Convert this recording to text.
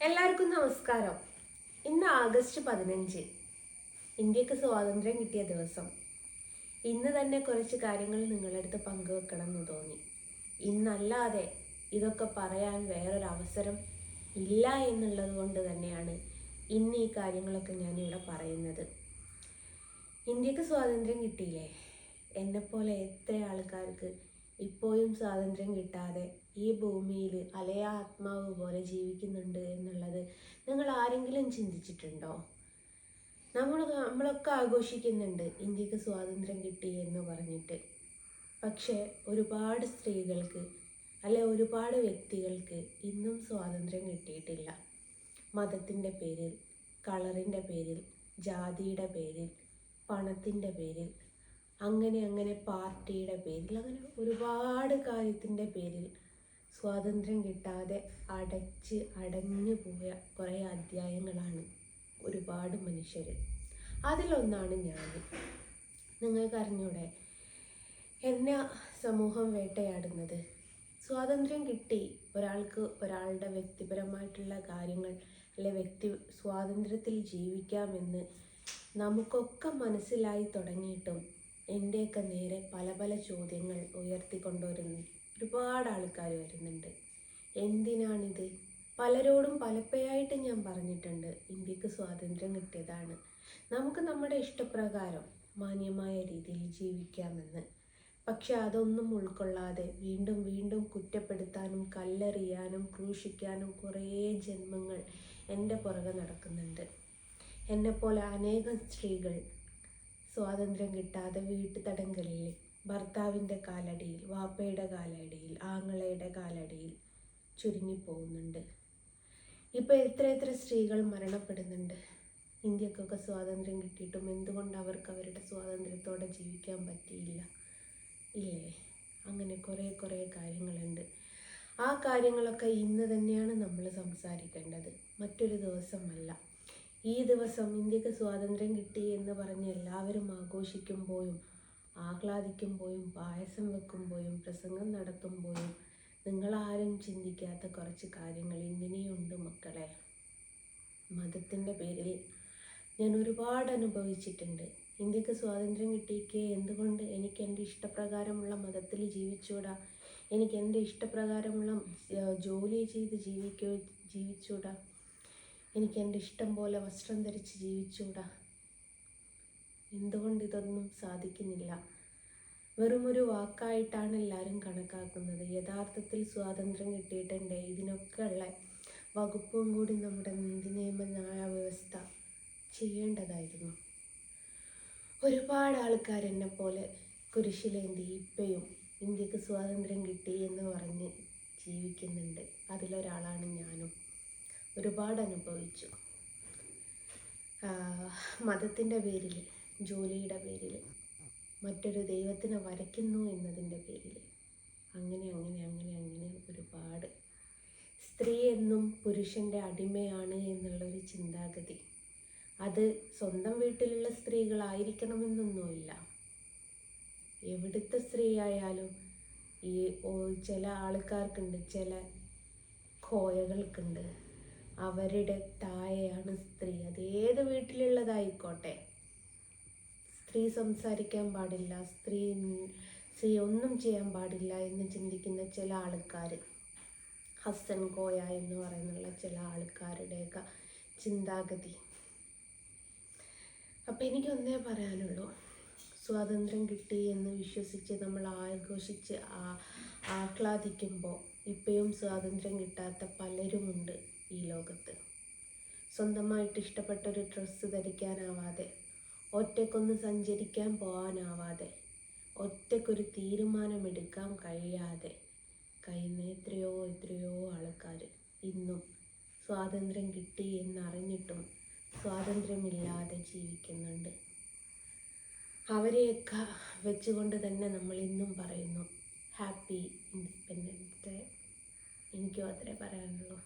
എല്ലാവർക്കും നമസ്കാരം. ഇന്ന് ആഗസ്റ്റ് പതിനഞ്ച്. ഇന്ത്യയ്ക്ക് സ്വാതന്ത്ര്യം കിട്ടിയ ദിവസം. ഇന്ന് തന്നെ കുറച്ച് കാര്യങ്ങൾ നിങ്ങളുടെ അടുത്ത് പങ്കുവെക്കണം എന്ന് തോന്നി. ഇന്നല്ലാതെ ഇതൊക്കെ പറയാൻ വേറൊരു അവസരം ഇല്ല എന്നുള്ളത് കൊണ്ട് തന്നെയാണ് ഇന്ന് ഈ കാര്യങ്ങളൊക്കെ ഞാനിവിടെ പറയുന്നത്. ഇന്ത്യയ്ക്ക് സ്വാതന്ത്ര്യം കിട്ടിയില്ലേ? എന്നെപ്പോലെ എത്ര ആൾക്കാർക്ക് ഇപ്പോഴും സ്വാതന്ത്ര്യം കിട്ടാതെ ഈ ഭൂമിയിൽ അലയ ആത്മാവ് പോലെ ജീവിക്കുന്നുണ്ട് എന്നുള്ളത് നിങ്ങൾ ആരെങ്കിലും ചിന്തിച്ചിട്ടുണ്ടോ? നമ്മൾ നമ്മളൊക്കെ ആഘോഷിക്കുന്നുണ്ട് ഇന്ത്യയ്ക്ക് സ്വാതന്ത്ര്യം കിട്ടി എന്ന് പറഞ്ഞിട്ട്. പക്ഷേ ഒരുപാട് സ്ത്രീകൾക്ക് അല്ലെ ഒരുപാട് വ്യക്തികൾക്ക് ഇന്നും സ്വാതന്ത്ര്യം കിട്ടിയിട്ടില്ല. മതത്തിന്റെ പേരിൽ കളറിന്റെ പേരിൽ ജാതിയുടെ പേരിൽ പണത്തിന്റെ പേരിൽ അങ്ങനെ അങ്ങനെ പാർട്ടിയുടെ പേരിൽ അങ്ങനെ ഒരുപാട് കാര്യത്തിന്റെ പേരിൽ സ്വാതന്ത്ര്യം കിട്ടാതെ അടച്ച് അടഞ്ഞു പോയ കുറേ അധ്യായങ്ങളാണ് ഒരുപാട് മനുഷ്യർ അതിലൊന്നാണ് ഞാൻ. നിങ്ങൾക്കറിഞ്ഞൂടെ? എന്നെ സമൂഹം വേട്ടയാടുന്നത്. സ്വാതന്ത്ര്യം കിട്ടി ഒരാൾക്ക് ഒരാളുടെ വ്യക്തിപരമായിട്ടുള്ള കാര്യങ്ങൾ അല്ലെ വ്യക്തി സ്വാതന്ത്ര്യത്തിൽ ജീവിക്കാമെന്ന് നമുക്കൊക്കെ മനസ്സിലായി തുടങ്ങിയിട്ടും എന്റെയൊക്കെ നേരെ പല പല ചോദ്യങ്ങൾ ഉയർത്തിക്കൊണ്ടുവരുന്നു ഒരുപാട് ആൾക്കാർ വരുന്നുണ്ട്. എന്തിനാണിത്? പലരോടും പലപ്പോഴായിട്ട് ഞാൻ പറഞ്ഞിട്ടുണ്ട് ഇന്ത്യയ്ക്ക് സ്വാതന്ത്ര്യം കിട്ടിയതാണ്. നമുക്ക് നമ്മുടെ ഇഷ്ടപ്രകാരം മാന്യമായ രീതിയിൽ ജീവിക്കാമെന്ന്. പക്ഷെ അതൊന്നും ഉൾക്കൊള്ളാതെ വീണ്ടും വീണ്ടും കുറ്റപ്പെടുത്താനും കല്ലെറിയാനും ക്രൂശിക്കാനും കുറേ ജന്മങ്ങൾ എന്റെ പുറകെ നടക്കുന്നുണ്ട്. എന്നെപ്പോലെ അനേകം സ്ത്രീകൾ സ്വാതന്ത്ര്യം കിട്ടാതെ വീട്ടുതടങ്കലിൽ ഭർത്താവിന്റെ കാലടിയിൽ വാപ്പയുടെ കാലടിയിൽ ആങ്ങളയുടെ കാലടിയിൽ ചുരുങ്ങിപ്പോകുന്നുണ്ട്. ഇപ്പോൾ എത്ര എത്ര സ്ത്രീകൾ മരണപ്പെടുന്നുണ്ട്. ഇന്ത്യക്കൊക്കെ സ്വാതന്ത്ര്യം കിട്ടിയിട്ടും എന്തുകൊണ്ട് അവർക്ക് അവരുടെ സ്വാതന്ത്ര്യത്തോടെ ജീവിക്കാൻ പറ്റിയില്ല? ഇല്ലേ? അങ്ങനെ കുറേ കുറേ കാര്യങ്ങളുണ്ട്. ആ കാര്യങ്ങളൊക്കെ ഇന്ന് തന്നെയാണ് നമ്മൾ സംസാരിക്കേണ്ടത്. മറ്റൊരു ദിവസമല്ല. ഈ ദിവസം ഇന്ത്യയ്ക്ക് സ്വാതന്ത്ര്യം കിട്ടി എന്ന് പറഞ്ഞ് എല്ലാവരും ആഘോഷിക്കുമ്പോഴും ആഹ്ലാദിക്കുമ്പോഴും പായസം വെക്കുമ്പോഴും പ്രസംഗം നടത്തുമ്പോഴും നിങ്ങളാരും ചിന്തിക്കാത്ത കുറച്ച് കാര്യങ്ങൾ ഇങ്ങനെയുണ്ട് മക്കളെ. മതത്തിന്റെ പേരിൽ ഞാൻ ഒരുപാട് അനുഭവിച്ചിട്ടുണ്ട്. ഇന്ത്യയ്ക്ക് സ്വാതന്ത്ര്യം കിട്ടിയിക്കെ എന്തുകൊണ്ട് എനിക്ക് എന്റെ ഇഷ്ടപ്രകാരമുള്ള മതത്തിൽ ജീവിച്ചൂടാ എനിക്ക് എന്റെ ഇഷ്ടപ്രകാരമുള്ള ജോലി ചെയ്ത് ജീവിക്കൂ ജീവിച്ചൂടാ എനിക്ക് എന്റെ ഇഷ്ടം പോലെ വസ്ത്രം ധരിച്ച് ജീവിച്ചൂടാ എന്തുകൊണ്ട് ഇതൊന്നും സാധിക്കുന്നില്ല? വെറുമൊരു വാക്കായിട്ടാണ് എല്ലാവരും കണക്കാക്കുന്നത്. യഥാർത്ഥത്തിൽ സ്വാതന്ത്ര്യം കിട്ടിയിട്ടുണ്ട് ഇതിനൊക്കെ ഉള്ള വകുപ്പും കൂടി നമ്മുടെ നീതി നിയമ ന്യായ വ്യവസ്ഥ ചെയ്യേണ്ടതായിരുന്നു. ഒരുപാട് ആൾക്കാർ എന്നെ പോലെ കുരിശിലേന്തി ഇപ്പയും ഇന്ത്യയ്ക്ക് സ്വാതന്ത്ര്യം കിട്ടി എന്ന് പറഞ്ഞ് ജീവിക്കുന്നുണ്ട്. അതിലൊരാളാണ് ഞാനും. ഒരുപാട് അനുഭവിച്ചു. മതത്തിന്റെ പേരിൽ ജോലിയുടെ പേരിൽ മറ്റൊരു ദൈവത്തിനെ വരയ്ക്കുന്നു എന്നതിന്റെ പേരിൽ അങ്ങനെ അങ്ങനെ അങ്ങനെ അങ്ങനെ ഒരുപാട്. സ്ത്രീ എന്നും പുരുഷന്റെ അടിമയാണ് എന്നുള്ളൊരു ചിന്താഗതി. അത് സ്വന്തം വീട്ടിലുള്ള സ്ത്രീകളായിരിക്കണമെന്നൊന്നുമില്ല. എവിടുത്തെ സ്ത്രീ ആയാലും ഈ ചില ആൾക്കാർക്കുണ്ട് ചില കോയകൾക്കുണ്ട്. അവരുടെ താഴെയാണ് സ്ത്രീ. അത് ഏത് വീട്ടിലുള്ളതായിക്കോട്ടെ. സ്ത്രീ സംസാരിക്കാൻ പാടില്ല സ്ത്രീ സ്ത്രീ ഒന്നും ചെയ്യാൻ പാടില്ല എന്ന് ചിന്തിക്കുന്ന ചില ആൾക്കാർ ഹസൻ കോയ എന്ന് പറയുന്നുള്ള ചില ആൾക്കാരുടെയൊക്കെ ചിന്താഗതി. അപ്പം എനിക്കൊന്നേ പറയാനുള്ളൂ. സ്വാതന്ത്ര്യം കിട്ടി എന്ന് വിശ്വസിച്ച് നമ്മൾ ആഘോഷിച്ച് ആഹ്ലാദിക്കുമ്പോൾ ഇപ്പോഴും സ്വാതന്ത്ര്യം കിട്ടാത്ത പലരുമുണ്ട് ഈ ലോകത്ത്. സ്വന്തമായിട്ട് ഇഷ്ടപ്പെട്ടൊരു ഡ്രസ്സ് ധരിക്കാനാവാതെ ഒറ്റക്കൊന്ന് സഞ്ചരിക്കാൻ പോകാനാവാതെ ഒറ്റക്കൊരു തീരുമാനമെടുക്കാൻ കഴിയാതെ കഴിയുന്ന എത്രയോ എത്രയോ ആൾക്കാർ ഇന്നും സ്വാതന്ത്ര്യം കിട്ടി എന്നറിഞ്ഞിട്ടും സ്വാതന്ത്ര്യമില്ലാതെ ജീവിക്കുന്നുണ്ട്. അവരെയൊക്കെ വെച്ചുകൊണ്ട് തന്നെ നമ്മൾ ഇന്നും പറയുന്നു ഹാപ്പി ഇൻഡിപെൻഡൻസ് ഡേ എനിക്കും അത്രേ പറയാനുള്ളൂ.